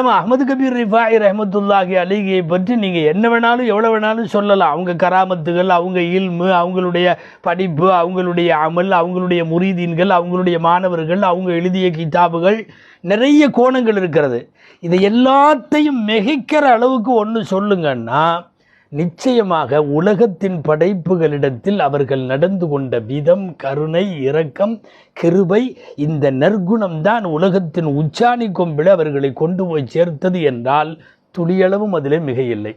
நம்ம அகமது கபீர் ரிஃபாயி ரஹமத்துல்லாஹி அலிகியை பற்றி நீங்கள் என்ன வேணாலும் எவ்வளோ வேணாலும் சொல்லலாம். அவங்க கராமத்துகள் அவங்க இல்மு அவங்களுடைய படிப்பு அவங்களுடைய அமல் அவங்களுடைய முரீதீன்கள் அவங்களுடைய மாணவர்கள் அவங்க எழுதிய கிதாபுகள் நிறைய கோணங்கள் இருக்கிறது. இதை எல்லாத்தையும் மிகைக்கிற அளவுக்கு ஒன்று சொல்லுங்கன்னா நிச்சயமாக உலகத்தின் படைப்புகளிடத்தில் அவர்கள் நடந்து கொண்ட விதம் கருணை இரக்கம் கிருபை இந்த நற்குணம்தான் உலகத்தின் உச்சாணி கொம்பில் அவர்களை கொண்டு போய் சேர்த்தது என்றால் துளியளவும் அதிலே மிக இல்லை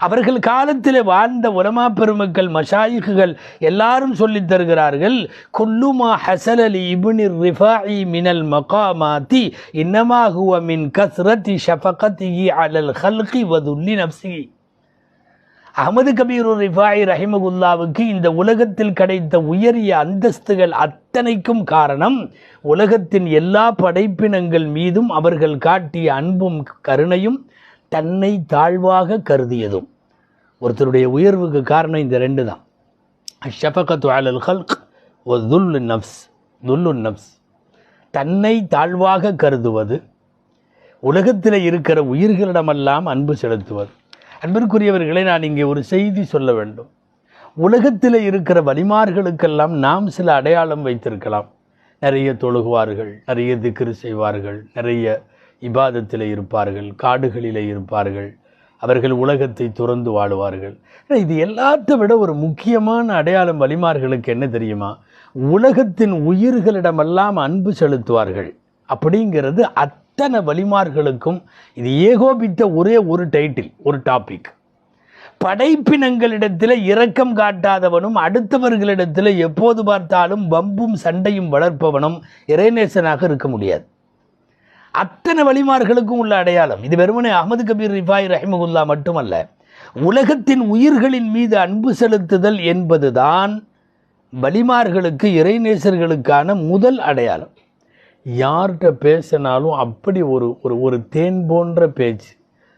அவர்கள் காலத்தில் வாழ்ந்த உலமா பெருமக்கள் மஷாயிகுகள் எல்லாரும் சொல்லித் தருகிறார்கள் குல்லுமா ஹசலலி இபுனிர் ரிஃபாயி மினல் மகாமாத்தி இன்னமாகுவ மின் கஸ்ரத்தி ஷஃபகத்திஹி அலல் ஹல்கி வதுல்லி நப்சிகி அகமது கபீர் ரிஃபாய் ரஹிமகுல்லாவுக்கு இந்த உலகத்தில் கிடைத்த உயரிய அந்தஸ்துகள் அத்தனைக்கும் காரணம் உலகத்தின் எல்லா படைப்பினங்கள் மீதும் அவர்கள் காட்டிய அன்பும் கருணையும் தன்னை தாழ்வாக கருதியதும். ஒருத்தருடைய உயர்வுக்கு காரணம் இந்த ரெண்டு தான் ஷஃபகத்து அலல் ஹல்க் ஒ துல்லு நப்ஸ் துல்லு நப்ஸ் தன்னை தாழ்வாக கருதுவது உலகத்தில் இருக்கிற உயிர்களிடமெல்லாம் அன்பு செலுத்துவது. அன்பிற்குரியவர்களை நான் இங்கே ஒரு செய்தி சொல்ல வேண்டும். உலகத்தில் இருக்கிற வலிமார்களுக்கெல்லாம் நாம் சில அடையாளம் வைத்திருக்கலாம். நிறைய தொழுகுவார்கள் நிறைய திக்ரு செய்வார்கள் நிறைய இபாதத்தில் இருப்பார்கள் காடுகளில் இருப்பார்கள் அவர்கள் உலகத்தை துறந்து வாழுவார்கள். இது எல்லாத்தை விட ஒரு முக்கியமான அடையாளம் வலிமார்களுக்கு என்ன தெரியுமா? உலகத்தின் உயிர்களிடமெல்லாம் அன்பு செலுத்துவார்கள். அப்படிங்கிறது அத் அத்தனை வழிமார்களுக்கும் இது ஏகோபித்த ஒரே ஒரு டைட்டில் ஒரு டாபிக் படைப்பினங்களிடத்தில் இரக்கம் காட்டாதவனும் அடுத்தவர்களிடத்தில் எப்போது பார்த்தாலும் வம்பும் சண்டையும் வளர்ப்பவனும் இறைநேசனாக இருக்க முடியாது. அத்தனை வழிமார்களுக்கும் உள்ள அடையாளம் இது வெறுமனே அகமது கபீர் ரிஃபாய் ரஹிமகுல்லா மட்டுமல்ல உலகத்தின் உயிர்களின் மீது அன்பு செலுத்துதல் என்பதுதான் வலிமார்களுக்கு இறைநேசர்களுக்கான முதல் அடையாளம். யார்கிட்ட பேசினாலும் அப்படி ஒரு ஒரு ஒரு தேன் போன்ற பேச்சு.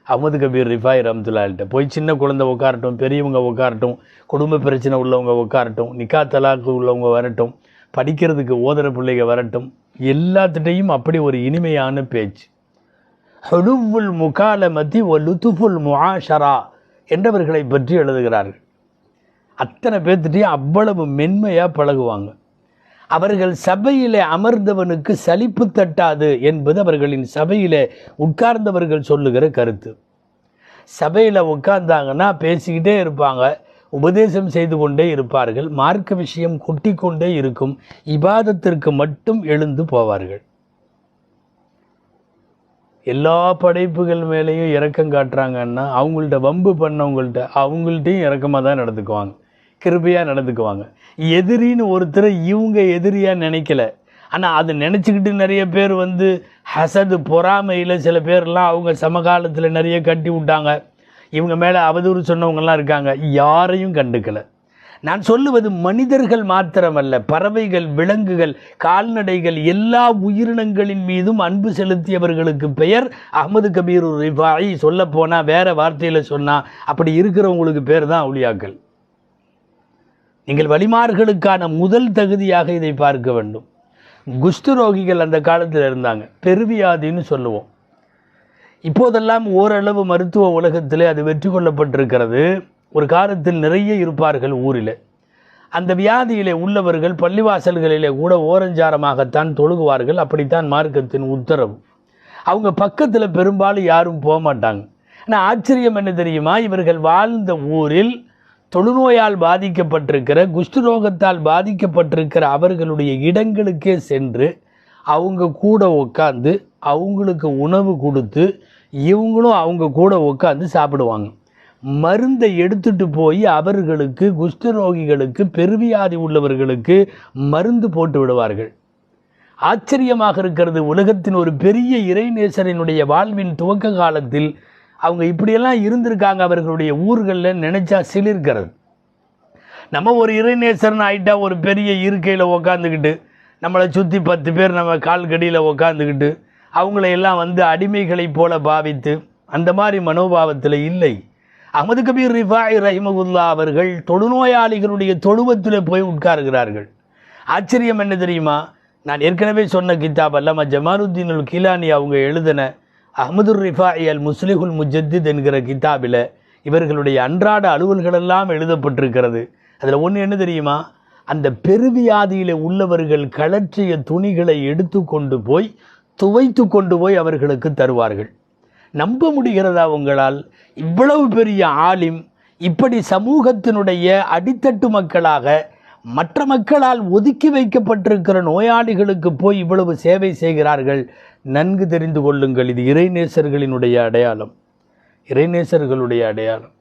அகமது கபீர் ரிஃபாய் ரம்துல்லால்கிட்ட போய் சின்ன குழந்தை உட்காரட்டும் பெரியவங்க உட்காரட்டும் குடும்ப பிரச்சனை உள்ளவங்க உட்காரட்டும் நிக்கா தலாக்கு உள்ளவங்க வரட்டும் படிக்கிறதுக்கு ஓதுற பிள்ளைங்க வரட்டும் எல்லாத்துட்டையும் அப்படி ஒரு இனிமையான பேச்சு. ஹுலுவுல் முகாலமதி ஒ லுத்துஃபுல் முஹாஷரா என்றவர்களை பற்றி எழுதுகிறார்கள். அத்தனை பேர்த்துட்டையும் அவ்வளவு மென்மையாக பழகுவாங்க. அவர்கள் சபையிலே அமர்ந்தவனுக்கு சலிப்பு தட்டாது என்பது அவர்களின் சபையிலே உட்கார்ந்தவர்கள் சொல்லுகிற கருத்து. சபையில் உட்கார்ந்தாங்கன்னா பேசிக்கிட்டே இருப்பாங்க உபதேசம் செய்து கொண்டே இருப்பார்கள் மார்க்க விஷயம் கொட்டி கொண்டே இருக்கும் இபாதத்திற்கு மட்டும் எழுந்து போவார்கள். எல்லா படைப்புகள் மேலேயும் இறக்கம் காட்டுறாங்கன்னா அவங்கள்ட்ட வம்பு பண்ணவங்கள்ட்ட அவங்கள்ட்டையும் இறக்கமாக தான் நடந்துக்குவாங்க. கிருபையாக நடந்துக்குவாங்க. எதிரின்னு ஒருத்தரை இவங்க எதிரியாக நினைக்கல. ஆனால் அதை நினச்சிக்கிட்டு நிறைய பேர் வந்து ஹசது பொறாமையில் சில பேர்லாம் அவங்க சமகாலத்தில் நிறைய கட்டி விட்டாங்க. இவங்க மேலே அவதூறு சொன்னவங்கலாம் இருக்காங்க. யாரையும் கண்டுக்கல. நான் சொல்லுவது மனிதர்கள் மாத்திரமல்ல பறவைகள் விலங்குகள் கால்நடைகள் எல்லா உயிரினங்களின் மீதும் அன்பு செலுத்தியவர்களுக்கு பெயர் அகமது கபீர் ரிஃபாயி. சொல்லப்போனால் போனால் வார்த்தையில் சொன்னால் அப்படி இருக்கிறவங்களுக்கு பேர் தான் அவுளியாக்கள். நீங்கள் வழிமார்களுக்கான முதல் தகுதியாக இதை பார்க்க வேண்டும். குஷ்டரோகிகள் அந்த காலத்தில் இருந்தாங்க. பெருவியாதின்னு சொல்லுவோம். இப்போதெல்லாம் ஓரளவு மருத்துவ உலகத்திலே அது வெற்றி கொள்ளப்பட்டிருக்கிறது. ஒரு காலத்தில் நிறைய இருப்பார்கள் ஊரில். அந்த வியாதியிலே உள்ளவர்கள் பள்ளிவாசல்களிலே கூட ஓரஞ்சாரமாகத்தான் தொழுகுவார்கள். அப்படித்தான் மார்க்கத்தின் உத்தரவு. அவங்க பக்கத்தில் பெரும்பாலும் யாரும் போக மாட்டாங்க ஆனால் ஆச்சரியம் என்ன தெரியுமா? இவர்கள் வாழ்ந்த ஊரில் தொழுநோயால் பாதிக்கப்பட்டிருக்கிற குஷ்டரோகத்தால் பாதிக்கப்பட்டிருக்கிற அவர்களுடைய இடங்களுக்கே சென்று அவங்க கூட உட்காந்து அவங்களுக்கு உணவு கொடுத்து இவங்களும் அவங்க கூட உட்காந்து சாப்பிடுவாங்க. மருந்தை எடுத்துட்டு போய் அவர்களுக்கு குஷ்டரோகிகளுக்கு பெருவியாதி உள்ளவர்களுக்கு மருந்து போட்டு விடுவார்கள். ஆச்சரியமாக இருக்கிறது உலகத்தின் ஒரு பெரிய இறைநேசரனுடைய வாழ்வின் துவக்க காலத்தில் அவங்க இப்படியெல்லாம் இருந்திருக்காங்க அவர்களுடைய ஊர்களில் நினைச்சா சிலிர்க்கிறது. நம்ம ஒரு இறைநேசரன் ஆயிட்டா ஒரு பெரிய இருக்கையில் உக்காந்துக்கிட்டு நம்மளை சுற்றி பத்து பேர் நம்ம கால் கடியில் உக்காந்துக்கிட்டு அவங்கள எல்லாம் வந்து அடிமைகளைப் போல பாவித்து அந்த மாதிரி மனோபாவத்தில் இல்லை. அகமது கபீர் ரிஃபாய் ரஹிமகுல்லா அவர்கள் தொழுநோயாளிகளுடைய தொழுவத்தில் போய் உட்காருகிறார்கள். ஆச்சரியம் என்ன தெரியுமா? நான் ஏற்கனவே சொன்ன கித்தாப் அல்லாம ஜமாலுத்தீன் கிலானி அவங்க எழுதின அஹமதுர் ரிஃபாஇ அல் முஸ்லிஹுல் முஜத்தித் என்கிற கிதாபில் இவர்களுடைய அன்றாட அலுவல்களெல்லாம் எழுதப்பட்டிருக்கிறது. அதில் ஒன்று என்ன தெரியுமா? அந்த பெருவியாதியில் உள்ளவர்கள் கலற்றிய துணிகளை எடுத்து கொண்டு போய் துவைத்து கொண்டு போய் அவர்களுக்கு தருவார்கள். நம்ப முடிகிறதா உங்களால்? இவ்வளவு பெரிய ஆலிம் இப்படி சமூகத்தினுடைய அடித்தட்டு மக்களாக மற்ற மக்களால் ஒதுக்கி வைக்கப்பட்டிருக்கிற நோயாளிகளுக்கு போய் இவ்வளவு சேவை செய்கிறார்கள் நன்கு தெரிந்து கொள்ளுங்கள். இது இறைநேசர்களினுடைய அடையாளம். இறைநேசர்களுடைய அடையாளம்.